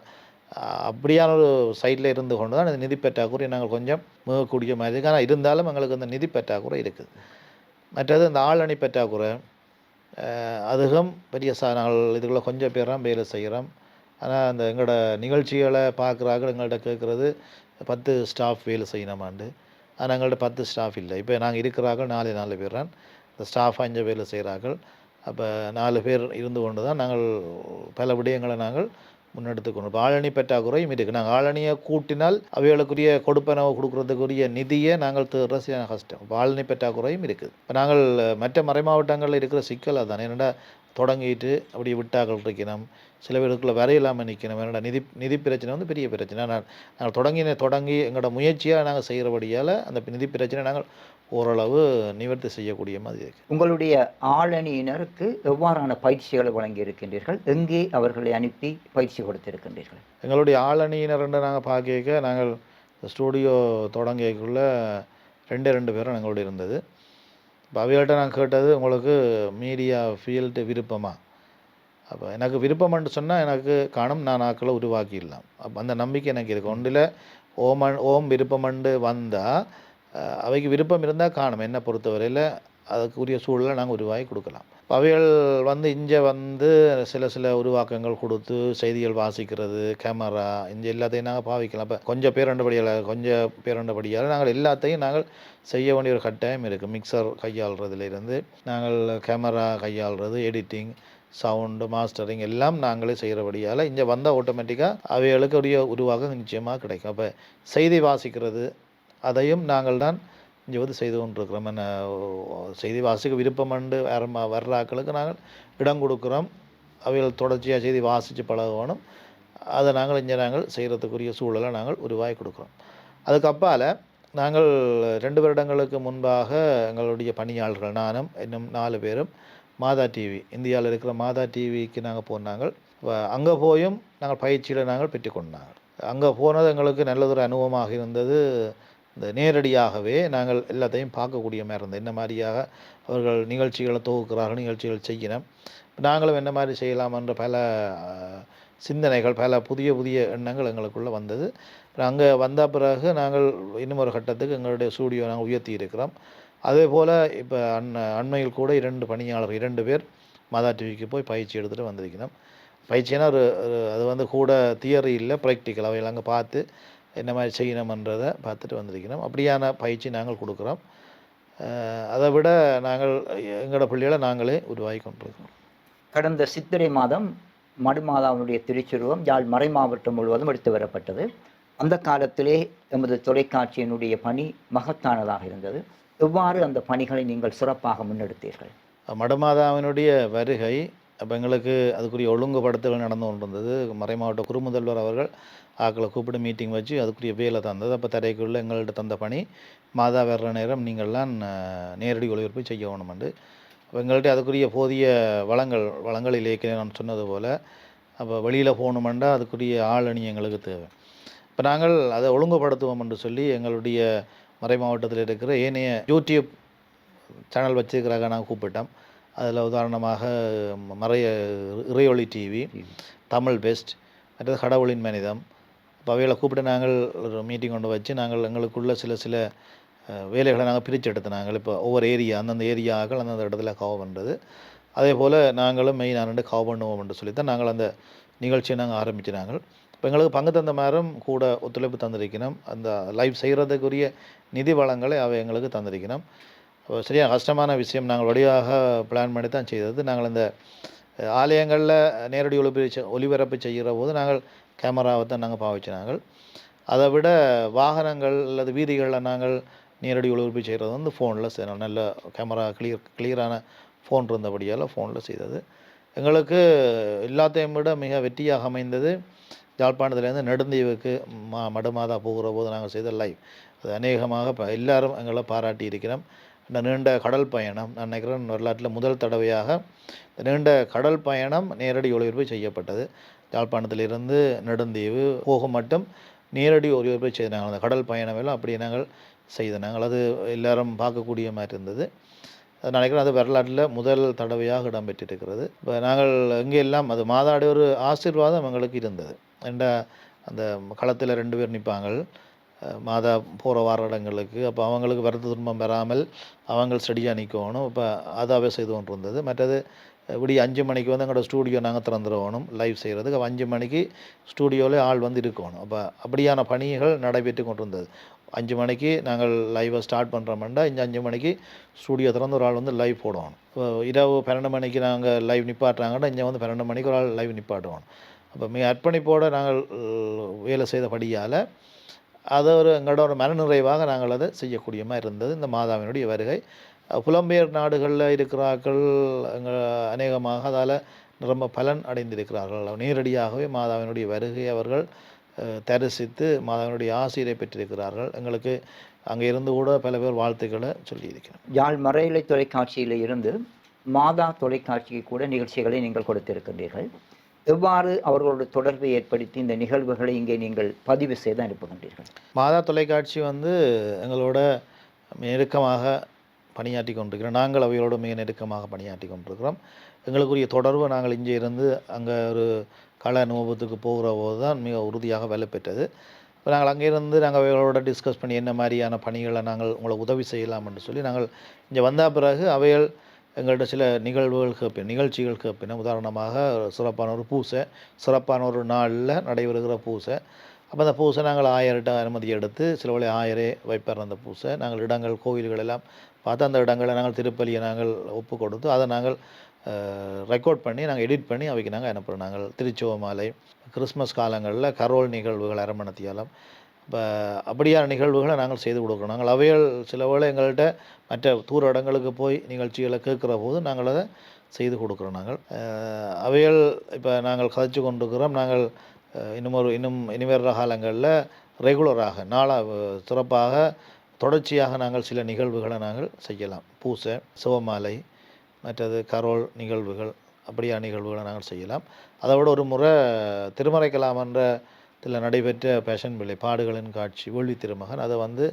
அப்படியான ஒரு சைட்டில் இருந்து கொண்டு தான் இந்த நிதி பற்றாக்குறை நாங்கள் கொஞ்சம் மிகக்கூடிய மாதிரி ஆனால் இருந்தாலும் எங்களுக்கு அந்த நிதி பற்றாக்குறை இருக்குது. மற்றது இந்த ஆளணி பற்றாக்குறை அதுவும் பெரிய சா நாங்கள் இதுக்குள்ளே கொஞ்சம் பேர் தான் வேலை செய்கிறோம். ஆனால் அந்த எங்களோட நிகழ்ச்சிகளை பார்க்குறாங்க எங்கள்கிட்ட கேட்குறது பத்து ஸ்டாஃப் வேலை செய்யணுமாண்டு. ஆனால் எங்கள்கிட்ட பத்து ஸ்டாஃப் இல்லை. இப்போ நாங்கள் இருக்கிறார்கள் நாலு நாலு பேர் தான் இந்த ஸ்டாஃப் அஞ்சு வேலை செய்கிறார்கள். அப்போ நாலு பேர் இருந்து கொண்டு தான் நாங்கள் பல விடயங்களை நாங்கள் முன்னெடுத்து கொண்டு ஆளணி பற்றாக்குறையும் இருக்குது நாங்கள் ஆளணியை கூட்டினால் அவைகளுக்குரிய கொடுப்பனவு கொடுக்கறதுக்குரிய நிதியை நாங்கள் தேடுற சில கஷ்டம். இப்போ ஆளணி பற்றாக்குறையும் இருக்குது. இப்போ நாங்கள் மற்ற மறைமாவட்டங்களில் இருக்கிற சிக்கல் அதுதான் என்னடா தொடங்கிட்டு அப்படி விட்டாக்கள் இருக்கணும் சில பேருக்குள்ள வரையில்லாமல் நிற்கணும். என்னோட நிதி நிதி பிரச்சனை வந்து பெரிய பிரச்சனை. நான் நாங்கள் தொடங்கின தொடங்கி எங்களோட முயற்சியாக நாங்கள் செய்கிறபடியால் அந்த நிதி பிரச்சனை நாங்கள் ஓரளவு நிவர்த்தி செய்யக்கூடிய மாதிரி இருக்குது உங்களுடைய ஆளணியினருக்கு எவ்வாறான பயிற்சிகளை வழங்கி இருக்கின்றீர்கள் எங்கே அவர்களை அனுப்பி பயிற்சி கொடுத்திருக்கின்றீர்கள்? எங்களுடைய ஆளணியினர் நாங்கள் பார்க்க நாங்கள் ஸ்டூடியோ தொடங்கியக்குள்ள ரெண்டே ரெண்டு பேரும் எங்களோட இருந்தது. இப்போ நான் கேட்டது உங்களுக்கு மீடியா ஃபீல்டு விருப்பமாக அப்போ எனக்கு விருப்பம்னு சொன்னால் எனக்கு காணும் நான் ஆக்களை உருவாக்கிடலாம். அப்போ அந்த நம்பிக்கை எனக்கு இருக்குது ஒன்றில் ஓமன் ஓம் விருப்பமண்டு வந்தால் அவைக்கு விருப்பம் இருந்தால் காணும். என்னை பொறுத்தவரையில் அதுக்குரிய சூழலை நாங்கள் உருவாகி கொடுக்கலாம். அப்ப அவைகள் வந்து இங்கே வந்து சில சில உருவாக்கங்கள் கொடுத்து செய்திகள் வாசிக்கிறது கேமரா இந்த எல்லாத்தையும் நாங்கள் பாவிக்கலாம். இப்போ கொஞ்சம் பேரண்டபடியால் கொஞ்சம் பேரண்டபடியால் நாங்கள் எல்லாத்தையும் நாங்கள் செய்ய வேண்டிய ஒரு கட்டாயம் இருக்குது மிக்சர் கையாளுறதுலேருந்து நாங்கள் கேமரா கையாளுறது எடிட்டிங் சவுண்டு மாஸ்டரிங் எல்லாம் நாங்களே செய்கிறபடியால் இங்கே வந்தால் ஆட்டோமேட்டிக்காக அவைகளுக்கு உரிய உருவாக்கம் நிச்சயமாக கிடைக்கும். அப்போ செய்தி வாசிக்கிறது அதையும் நாங்கள் தான் இங்கே வந்து செய்து கொண்டிருக்கிறோம். என்ன செய்தி வாசிக்க விருப்பமண்டு வர வர்ற ஆக்களுக்கு நாங்கள் இடம் கொடுக்குறோம். அவைகள் தொடர்ச்சியாக செய்தி வாசித்து பழகணும் அதை நாங்கள் இங்கே நாங்கள் செய்கிறதுக்குரிய சூழலை நாங்கள் உருவாகி கொடுக்குறோம். அதுக்கப்பால் நாங்கள் ரெண்டு வருடங்களுக்கு முன்பாக எங்களுடைய பணியாளர்கள் நானும் இன்னும் நாலு பேரும் மாதா டிவி இந்தியாவில் இருக்கிற மாதா டிவிக்கு நாங்கள் போனாங்க. அங்கே போயும் நாங்கள் பயிற்சியில் நாங்கள் பெற்றுக்கொண்டாங்க. அங்கே போனது எங்களுக்கு நல்லதொரு அனுபவமாக இருந்தது. இந்த நேரடியாகவே நாங்கள் எல்லாத்தையும் பார்க்கக்கூடிய மாதிரி இருந்தது. என்ன மாதிரியாக அவர்கள் நிகழ்ச்சிகளை தொகுக்கிறார்கள் நிகழ்ச்சிகள் செய்யணும் நாங்களும் என்ன மாதிரி செய்யலாம் என்ற பல சிந்தனைகள் பல புதிய புதிய எண்ணங்கள் எங்களுக்குள்ளே வந்தது. அங்கே வந்த பிறகு நாங்கள் இன்னும் ஒரு கட்டத்துக்கு எங்களுடைய ஸ்டூடியோ நாங்கள் உயர்த்தி இருக்கிறோம். அதே போல் இப்போ அண் அண்மையில் கூட இரண்டு பணியாளர் இரண்டு பேர் மாதா டிவிக்கு போய் பயிற்சி எடுத்துகிட்டு வந்திருக்கிறோம். பயிற்சினா ஒரு அது வந்து கூட தியரி இல்லை ப்ராக்டிக்கல் அவையில் அங்கே பார்த்து என்ன மாதிரி செய்யணுமன்றதை பார்த்துட்டு வந்திருக்கணும் அப்படியான பயிற்சி நாங்கள் கொடுக்குறோம். அதை விட நாங்கள் எங்களோட பிள்ளைகளை நாங்களே உருவாகி கொண்டிருக்கிறோம். கடந்த சித்திரை மாதம் மடுமாதாவினுடைய திருச்சுருவம் யாழ் மறை மாவட்டம் முழுவதும் எடுத்து வரப்பட்டது. அந்த காலத்திலே எமது தொலைக்காட்சியினுடைய பணி மகத்தானதாக இருந்தது. எவ்வாறு அந்த பணிகளை நீங்கள் சிறப்பாக முன்னெடுத்தீர்கள்? மடமாதாவினுடைய வருகை அப்போ எங்களுக்கு அதுக்குரிய ஒழுங்குபடுத்தல் நடந்து கொண்டிருந்தது. மறைமாவட்ட குறுமுதல்வர் அவர்கள் ஆக்களை கூப்பிட்டு மீட்டிங் வச்சு அதுக்குரிய வேலை தந்தது. அப்போ தரைக்குள்ளே எங்கள்கிட்ட தந்த பணி மாதா வர்ற நேரம் நீங்கள்லாம் நேரடி ஒளிபரப்பு செய்ய வேணுமெண்டு. அப்போ எங்கள்கிட்ட அதுக்குரிய போதிய வளங்கள் வளங்கள் இலக்கிய நான் சொன்னது போல் அப்போ வெளியில் போகணுமெண்டா அதுக்குரிய ஆள் அணி எங்களுக்கு தேவை. இப்போ நாங்கள் அதை ஒழுங்குபடுத்துவோம் என்று சொல்லி எங்களுடைய மறை மாவட்டத்தில் இருக்கிற ஏனைய யூடியூப் சேனல் வச்சுருக்கிறாங்க நாங்கள் கூப்பிட்டோம். அதில் உதாரணமாக மறைய இறையொளி டிவி தமிழ் பெஸ்ட் மற்றது கடவுளின் மனிதம். இப்போ அவைகளை கூப்பிட்டு நாங்கள் ஒரு மீட்டிங் கொண்டு வச்சு நாங்கள் எங்களுக்குள்ள சில சில வேலைகளை நாங்கள் பிரித்து எடுத்து நாங்கள் இப்போ ஒவ்வொரு ஏரியா அந்தந்த ஏரியாக்கள் அந்தந்த இடத்துல கவர் பண்ணுறது அதே போல் நாங்களும் மெயினாக ரெண்டு கவர் பண்ணுவோம் என்று சொல்லி தான் நாங்கள் அந்த நிகழ்ச்சியை நாங்கள் ஆரம்பிச்சினாங்க இப்போ எங்களுக்கு பங்கு தந்த மாரும் கூட ஒத்துழைப்பு தந்திருக்கணும். அந்த லைவ் செய்கிறதுக்குரிய நிதி வளங்களை அவை எங்களுக்கு தந்திருக்கணும். சரியாக கஷ்டமான விஷயம். நாங்கள் வழியாக பிளான் பண்ணி தான் செய்தது. நாங்கள் இந்த ஆலயங்களில் நேரடி ஒளிபரப்பு ஒளிபரப்பு செய்கிற போது நாங்கள் கேமராவை தான் நாங்கள் பாவிச்சினாங்கள் அதை விட வாகனங்கள் அல்லது வீதிகளில் நாங்கள் நேரடி ஒளிபரப்பு செய்கிறது வந்து ஃபோனில் செய்யணும் நல்ல கேமரா கிளியர் கிளியரான ஃபோன் இருந்தபடியால் ஃபோனில் செய்தது. எங்களுக்கு எல்லாத்தையும் விட மிக வெற்றியாக அமைந்தது யாழ்ப்பாணத்துலேருந்து நெடுந்தீவுக்கு மா மடுமாதா போகிற போது நாங்கள் செய்த லைவ் அது அநேகமாக இப்போ எல்லாரும் எங்களை பாராட்டி இருக்கிறோம். இந்த நீண்ட கடல் பயணம் நான் நினைக்கிறேன் வரலாற்றில் முதல் தடவையாக இந்த நீண்ட கடல் பயணம் நேரடி ஒளிபரப்பு செய்யப்பட்டது. யாழ்ப்பாணத்திலிருந்து நெடுந்தீவு போக மட்டும் நேரடி ஒளிபரப்பு செய்தனாங்க அந்த கடல் பயணம் எல்லாம் அப்படி நாங்கள் செய்த நாங்கள். அது எல்லாரும் பார்க்கக்கூடிய மாதிரி இருந்தது. அது நினைக்கிறேன் அது வரலாற்றில் முதல் தடவையாக இடம்பெற்றிருக்கிறது. இப்போ நாங்கள் எங்கெல்லாம் அது மாதாடி ஒரு ஆசீர்வாதம் எங்களுக்கு இருந்தது. ரெண்ட அந்த களத்தில் ரெண்டு பேர் நிற்பாங்க. மாதா போகிற வார இடங்களுக்கு அப்போ அவங்களுக்கு வரது துன்பம் வராமல் அவங்க ஸ்டடியாக நிற்கணும் இப்போ அதாவே செய்து கொண்டு இருந்தது மற்றது இப்படி அஞ்சு மணிக்கு வந்து எங்களோட ஸ்டூடியோ நாங்கள் திறந்துருவோணும் லைவ் செய்கிறதுக்கு அஞ்சு மணிக்கு ஸ்டூடியோவில் ஆள் வந்து இருக்கணும். அப்போ அப்படியான பணிகள் நடைபெற்று கொண்டு இருந்தது அஞ்சு மணிக்கு நாங்கள் லைவை ஸ்டார்ட் பண்ணுறோம்னா இந்த அஞ்சு மணிக்கு ஸ்டூடியோ திறந்து ஒரு ஆள் வந்து லைவ் போடுவோம் இப்போ இரவு பன்னெண்டு மணிக்கு நாங்கள் லைவ் நிப்பாட்டுறாங்கன்னா இங்கே வந்து பன்னெண்டு மணிக்கு ஒரு ஆள் லைவ் நிப்பாட்டுவோம் அப்போ மிக அர்ப்பணிப்போடு நாங்கள் வேலை செய்தபடியால் அதை ஒரு எங்களோட ஒரு மனநிறைவாக நாங்கள் அதை செய்யக்கூடியமாக இருந்தது. இந்த மாதாவினுடைய வருகை. புலம்பெயர் நாடுகளில் இருக்கிறார்கள். எங்கள் அநேகமாக அதால் ரொம்ப பலன் அடைந்திருக்கிறார்கள். நேரடியாகவே மாதாவினுடைய வருகை அவர்கள் தரிசித்து மாதாவினுடைய ஆசிரியரை பெற்றிருக்கிறார்கள். எங்களுக்கு அங்கே இருந்து கூட பல பேர் வாழ்த்துக்களை சொல்லியிருக்கிறோம் யாழ் மறையலை தொலைக்காட்சியில் இருந்து மாதா தொலைக்காட்சிக்கு கூட நிகழ்ச்சிகளை நீங்கள் கொடுத்திருக்கின்றீர்கள். எவ்வாறு அவர்களோட தொடர்பை ஏற்படுத்தி இந்த நிகழ்வுகளை இங்கே நீங்கள் பதிவு செய்து அனுப்புகின்றீர்கள் மாதா தொலைக்காட்சி வந்து எங்களோட நெருக்கமாக பணியாற்றி கொண்டிருக்கிறோம். நாங்கள் அவையோடு மிக நெருக்கமாக பணியாற்றி கொண்டிருக்கிறோம். எங்களுக்குரிய தொடர்பு நாங்கள் இங்கே இருந்து அங்கே ஒரு கள அனுபவத்துக்கு போகிற போது தான் மிக உறுதியாக வேலை பெற்றது. இப்போ நாங்கள் அங்கேருந்து நாங்கள் அவைகளோட டிஸ்கஸ் பண்ணி என்ன மாதிரியான பணிகளை நாங்கள் உங்களை உதவி செய்யலாம் என்று சொல்லி நாங்கள் இங்கே வந்த பிறகு அவைகள் எங்கள்கிட்ட சில நிகழ்வுகள் கேட்பின நிகழ்ச்சிகள் கேட்பின உதாரணமாக சிறப்பான ஒரு பூசை சிறப்பான ஒரு நாளில் நடைபெறுகிற பூசை. அப்போ அந்த பூசை நாங்கள் ஆயர்கிட்ட அனுமதி எடுத்து சில வழி ஆயரே வைப்பார் அந்த பூசை. நாங்கள் இடங்கள் கோவில்கள் எல்லாம் பார்த்து அந்த இடங்களை நாங்கள் திருப்பலியை நாங்கள் ஒப்பு கொடுத்து அதை நாங்கள் ரெக்கார்ட் பண்ணி நாங்கள் எடிட் பண்ணி அவைக்கு நாங்கள் அனுப்புகிறோம் நாங்கள் திருச்சுவ மாலை கிறிஸ்மஸ் காலங்களில் கரோல் நிகழ்வுகள் அரமணத்தியாலம் இப்போ அப்படியான நிகழ்வுகளை நாங்கள் செய்து கொடுக்குறோம். நாங்கள் அவைகள் சில வேளை எங்கள்கிட்ட மற்ற தூர இடங்களுக்கு போய் நிகழ்ச்சிகளை கேட்குற போது நாங்கள் அதை செய்து கொடுக்குறோம் நாங்கள். அவைகள் இப்போ நாங்கள் கதைச்சு கொண்டிருக்கிறோம். நாங்கள் இன்னமொரு இன்னும் ஒரு இன்னும் காலங்களில் ரெகுலராக நாளாக சிறப்பாக தொடர்ச்சியாக நாங்கள் சில நிகழ்வுகளை நாங்கள் செய்யலாம். பூசை சிவமாலை மற்றது கரோல் நிகழ்வுகள் அப்படியான நிகழ்வுகளை நாங்கள் செய்யலாம். அதை விட ஒரு முறை திருமறைக்கலாம் என்ற இதில் நடைபெற்ற பேஷன் பிள்ளை பாடுகளின் காட்சி வேள்வி திருமகன் அதை வந்து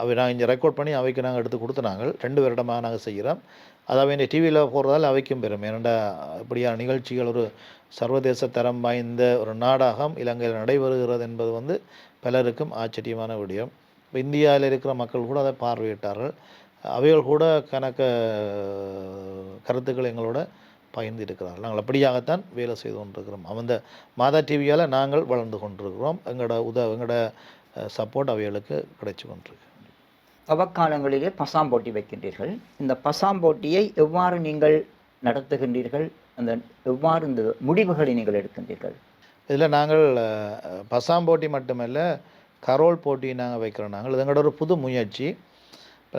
அவை நாங்கள் இங்கே ரெக்கார்ட் பண்ணி அவைக்கு நாங்கள் எடுத்து கொடுத்து நாங்கள். ரெண்டு வருடமாக நாங்கள் செய்கிறோம். அது வேண்டிய டிவியில் போடுறதால அவைக்கும் பெறும் ஏனெண்டா இப்படியான நிகழ்ச்சிகள் ஒரு சர்வதேச தரம் வாய்ந்த ஒரு நாடகம் இலங்கையில் நடைபெறுகிறது என்பது வந்து பலருக்கும் ஆச்சரியமான விடயம். இப்போ இந்தியாவில் இருக்கிற மக்கள் கூட அதை பார்வையிட்டார்கள். அவைகள் கூட கணக்க கருத்துக்கள் எங்களோட பகிர்ந்து இருக்கிறார்கள். நாங்கள் அப்படியாகத்தான் வேலை செய்து கொண்டிருக்கிறோம். அந்த மாதா டிவியால் நாங்கள் வளர்ந்து கொண்டிருக்கிறோம். எங்களோட உத எங்களோட சப்போர்ட் அவைகளுக்கு கிடைச்சி கொண்டிருக்கு. தவக்காலங்களிலே பசாம் போட்டி வைக்கின்றீர்கள். இந்த பசாம் போட்டியை எவ்வாறு நீங்கள் நடத்துகின்றீர்கள்? அந்த எவ்வாறு இந்த முடிவுகளை நீங்கள் எடுக்கின்றீர்கள்? இதில் நாங்கள் பசாம் போட்டி மட்டுமல்ல கரோல் போட்டி நாங்கள் வைக்கிறோம் நாங்கள். இது எங்களோட ஒரு புது முயற்சி.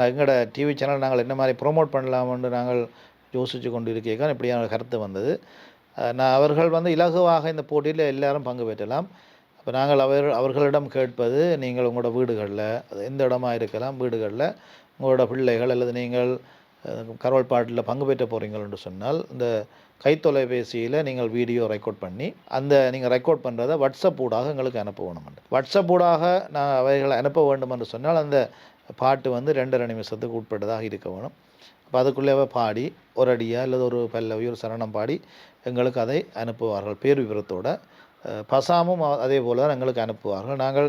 எங்களோட டிவி சேனல் நாங்கள் என்ன மாதிரி ப்ரோமோட் பண்ணலாம்னு நாங்கள் யோசித்து கொண்டு இருக்கேன் இப்படியான கருத்து வந்தது. நான் அவர்கள் வந்து இலகுவாக இந்த போட்டியில் எல்லாரும் பங்கு பெற்றலாம். அப்போ நாங்கள் அவர் அவர்களிடம் கேட்பது நீங்கள் உங்களோட வீடுகளில் எந்த இடமா இருக்கலாம் வீடுகளில் உங்களோட பிள்ளைகள் அல்லது நீங்கள் அஹ், கரோல் பாட்டில் பங்கு பெற்ற போகிறீங்கள் என்று சொன்னால் இந்த கைத்தொலைபேசியில் நீங்கள் வீடியோ ரெக்கார்ட் பண்ணி அந்த நீங்கள் ரெக்கார்ட் பண்ணுறதை வாட்ஸ்அப் ஊடாக எங்களுக்கு அனுப்ப வேணும் வாட்ஸ்அப் ஊடாக நான் அவைகளை அனுப்ப வேண்டும் என்று சொன்னால் அந்த பாட்டு வந்து ரெண்டரை நிமிஷத்துக்கு உட்பட்டதாக இருக்க வேணும். அப்போ அதுக்குள்ளேவே பாடி ஒரு அடியா அல்லது ஒரு பல்லவி ஒரு சரணம் பாடி எங்களுக்கு அதை அனுப்புவார்கள் பேர் விவரத்தோட. பசாமும் அதே போல் தான் எங்களுக்கு அனுப்புவார்கள். நாங்கள்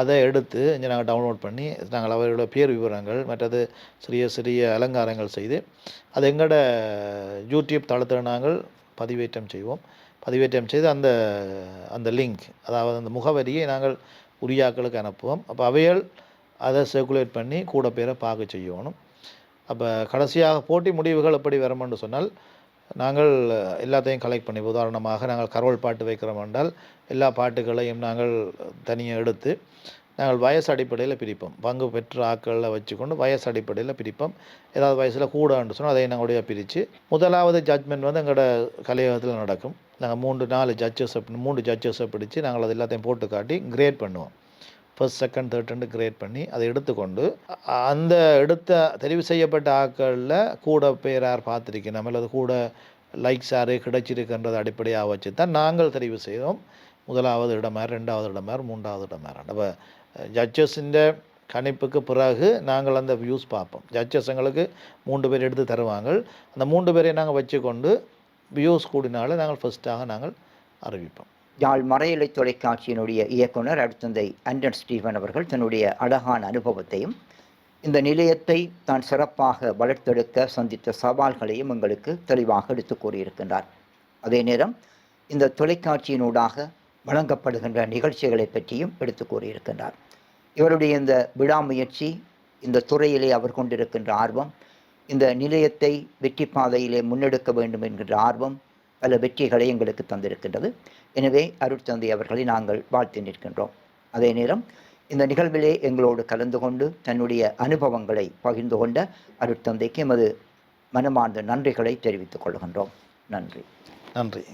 அதை எடுத்து இங்கே நாங்கள் டவுன்லோட் பண்ணி நாங்கள் அவர்களோட பேர் விவரங்கள் மற்றது சிறிய சிறிய அலங்காரங்கள் செய்து அது எங்களோட யூடியூப் தளத்தில் நாங்கள் பதிவேற்றம் செய்வோம். பதிவேற்றம் செய்து அந்த அந்த லிங்க் அதாவது அந்த முகவரியை நாங்கள் உரியாக்களுக்கு அனுப்புவோம். அப்போ அவைகள் அதை சர்க்குலேட் பண்ணி கூட பேரை பார்க்க செய்யணும். அப்போ கடைசியாக போட்டி முடிவுகள் எப்படி வருமென்று சொன்னால் நாங்கள் எல்லாத்தையும் கலெக்ட் பண்ணி உதாரணமாக நாங்கள் கரோல் பாட்டு வைக்கிறோம் என்றால் எல்லா பாட்டுகளையும் நாங்கள் தனியாக எடுத்து நாங்கள் வயசு அடிப்படையில் பிரிப்போம். பங்கு பெற்ற ஆட்களில் வச்சுக்கொண்டு வயசு அடிப்படையில் பிரிப்போம். ஏதாவது வயசில் கூடன்னு சொன்னால் அதை நாங்களுடைய பிரித்து முதலாவது ஜட்மெண்ட் வந்து எங்களோட கலையகத்தில் நடக்கும். நாங்கள் மூன்று நாலு ஜட்ஜஸை மூன்று ஜட்ஜஸை பிடிச்சி நாங்கள் அது எல்லாத்தையும் போட்டு காட்டி கிரேட் பண்ணுவோம். ஃபர்ஸ்ட் செகண்ட் தேர்ட்னு கிரியேட் பண்ணி அதை எடுத்துக்கொண்டு அந்த எடுத்த தெரிவு செய்யப்பட்ட ஆட்களில் கூட பேர் யார் பார்த்துருக்கணும் அல்லது கூட லைக்ஸ் யார் கிடைச்சிருக்குன்றது அடிப்படையாக வச்சு தான் நாங்கள் தெரிவு செய்தோம். முதலாவது இடமார் ரெண்டாவது இடமார் மூன்றாவது இடமார். அப்போ ஜட்ஜஸின் கணிப்புக்கு பிறகு நாங்கள் அந்த வியூஸ் பார்ப்போம். ஜட்ஜஸ் எங்களுக்கு மூன்று பேர் எடுத்து தருவாங்க. அந்த மூன்று பேரை நாங்கள் வச்சுக்கொண்டு வியூஸ் கூடினால நாங்கள் ஃபஸ்ட்டாக நாங்கள் அறிவிப்போம். யாழ் மறையலை தொலைக்காட்சியினுடைய இயக்குனர் அடுத்தந்தை ஆண்டன் ஸ்டீவன் அவர்கள் தன்னுடைய அழகான அனுபவத்தையும் இந்த நிலையத்தை தான் சிறப்பாக வளர்த்தெடுக்க சந்தித்த சவால்களையும் எங்களுக்கு தெளிவாக எடுத்து கூறியிருக்கின்றார். அதே நேரம் இந்த தொலைக்காட்சியினூடாக வழங்கப்படுகின்ற நிகழ்ச்சிகளை பற்றியும் எடுத்து கூறியிருக்கின்றார். இவருடைய இந்த விடாமுயற்சி இந்த துறையிலே அவர் கொண்டிருக்கின்ற ஆர்வம் இந்த நிலையத்தை வெற்றி பாதையிலே முன்னெடுக்க வேண்டும் என்கின்ற ஆர்வம் பல வெற்றிகளை எங்களுக்கு தந்திருக்கின்றது. எனவே அருட்தந்தை அவர்களை நாங்கள் வாழ்த்தி நிற்கின்றோம். அதே நேரம் இந்த நிகழ்விலே எங்களோடு கலந்து கொண்டு தன்னுடைய அனுபவங்களை பகிர்ந்து கொண்ட அருட்தந்தைக்கு எமது மனமார்ந்த நன்றிகளை தெரிவித்துக் கொள்கின்றோம். நன்றி. நன்றி.